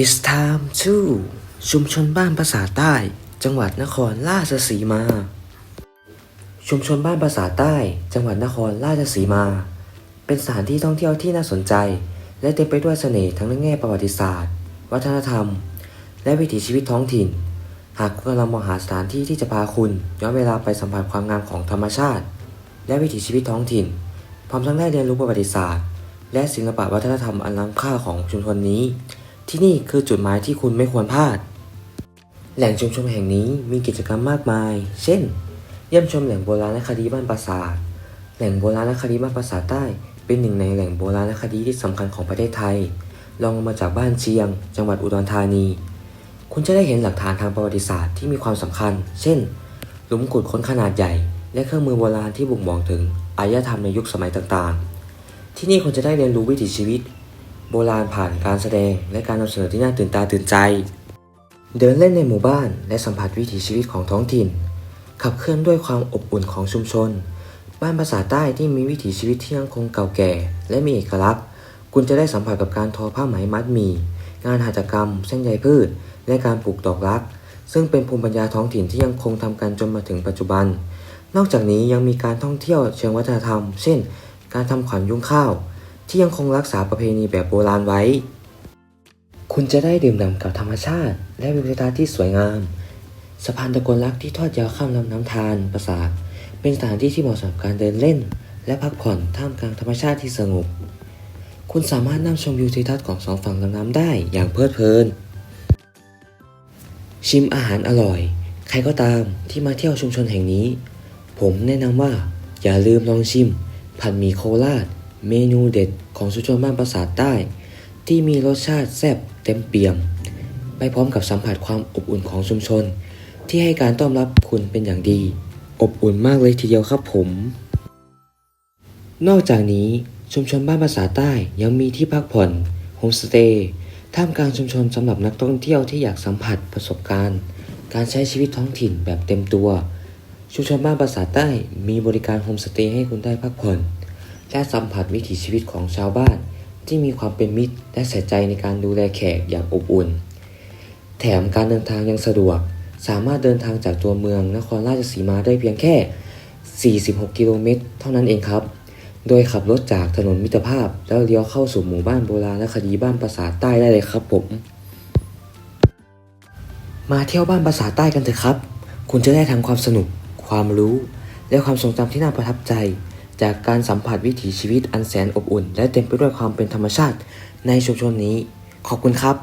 It's time to ชุมชนบ้านภาษาใต้ จังหวัดนครราชสีมา ชุมชนบ้านภาษาใต้ จังหวัดนครราชสีมา เป็นสถานที่ท่องเที่ยวที่น่าสนใจ และเต็มไปด้วยเสน่ห์ทั้งในแง่ประวัติศาสตร์ วัฒนธรรม และวิถีชีวิตท้องถิ่น หากคุณกำลังมองหาสถานที่ที่จะพาคุณย้อนเวลาไปสัมผัสความงามของธรรมชาติ และวิถีชีวิตท้องถิ่น พร้อมทั้งได้เรียนรู้ประวัติศาสตร์ และศิลปะวัฒนธรรมอันล้ำค่าของชุมชนนี้ ที่นี่คือจุดหมายที่คุณไม่ควรพลาด แหล่งชุมชนแห่งนี้มีกิจกรรมมากมาย เช่น เยี่ยมชมแหล่งโบราณคดีบ้านปราสาท แหล่งโบราณคดีบ้านปราสาทใต้ เป็นหนึ่งในแหล่งโบราณคดีที่สำคัญของประเทศไทย รองลงมาจากบ้านเชียง จังหวัดอุดรธานี คุณจะได้เห็นหลักฐานทางประวัติศาสตร์ที่มีความสำคัญ เช่น หลุมขุดค้นขนาดใหญ่ และเครื่องมือโบราณที่บ่งบอกถึงอารยธรรมในยุคสมัยต่างๆ ที่นี่คุณจะได้เรียนรู้วิถีชีวิต โบราณผ่านการแสดงและการนำเสนอที่น่าตื่นตาตื่นใจ เดินเล่นในหมู่บ้านและสัมผัสวิถีชีวิตของท้องถิ่น ขับเคลื่อนด้วยความอบอุ่นของชุมชน บ้านภาษาใต้ที่มีวิถีชีวิตที่ยังคงเก่าแก่ และมีเอกลักษณ์ คุณจะได้สัมผัสกับการทอผ้าไหมมัดหมี่งานหัตถกรรม เส้นใยพืช และการปลูกดอกรัก ซึ่งเป็นภูมิปัญญาท้องถิ่นที่ยังคงทำกันจนมาถึงปัจจุบัน นอกจากนี้ยังมีการท่องเที่ยวเชิงวัฒนธรรม เช่น การทำขวัญยุ้งข้าว ที่ยังคงรักษาประเพณีแบบโบราณไว้ คุณจะได้ดื่มด่ำกับธรรมชาติ และวิวทิวทัศน์ที่สวยงาม สะพานตะกนรักที่ทอดยาวข้ามลำน้ำทานปราสาทเป็นสถานที่ที่เหมาะสำหรับการเดินเล่น และพักผ่อนท่ามกลางธรรมชาติที่สงบ คุณสามารถนั่งชมวิวทิวทัศน์ของสองฝั่งลำน้ำได้อย่างเพลิดเพลิน ชิมอาหารอร่อย ใครก็ตามที่มาเที่ยวชุมชนแห่งนี้ ผมแนะนำว่าอย่าลืมลองชิมผัดหมี่โคราช เมนูเด็ดของชุมชนบ้านปราสาใต้ ที่มีรสชาติแซ่บเต็มเปี่ยม ไปพร้อมกับสัมผัสความอบอุ่นของชุมชน ที่ให้การต้อนรับคุณเป็นอย่างดี อบอุ่นมากเลยทีเดียวครับผม นอกจากนี้ชุมชนบ้านภาษาใต้ยังมีที่พักผ่อนโฮมสเตย์ท่ามกลางชุมชนสำหรับนักท่องเที่ยวที่อยากสัมผัสประสบการณ์ การใช้ชีวิตท้องถิ่นแบบเต็มตัว ชุมชนบ้านภาษาใต้มีบริการโฮมสเตย์ให้คุณได้พักผ่อน และสัมผัสวิถีชีวิตของชาวบ้าน ที่มีความเป็นมิตรและใส่ใจในการดูแลแขกอย่างอบอุ่น แถมการเดินทางยังสะดวก สามารถเดินทางจากตัวเมืองนครราชสีมาได้เพียงแค่ 46 กิโลเมตร เท่านั้นเองครับ โดยขับรถจากถนนมิตรภาพ แล้วเลี้ยวเข้าสู่หมู่บ้านโบราณและคดีบ้านภาษาใต้ได้เลยครับผม มาเที่ยวบ้านภาษาใต้กันเถอะครับ คุณจะได้ทั้งความสนุก ความรู้ และความทรงจำที่น่าประทับใจ จากการสัมผัสวิถีชีวิตอันแสนอบอุ่น และเต็มไปด้วยความเป็นธรรมชาติ ในชุมชนนี้ ขอบคุณครับ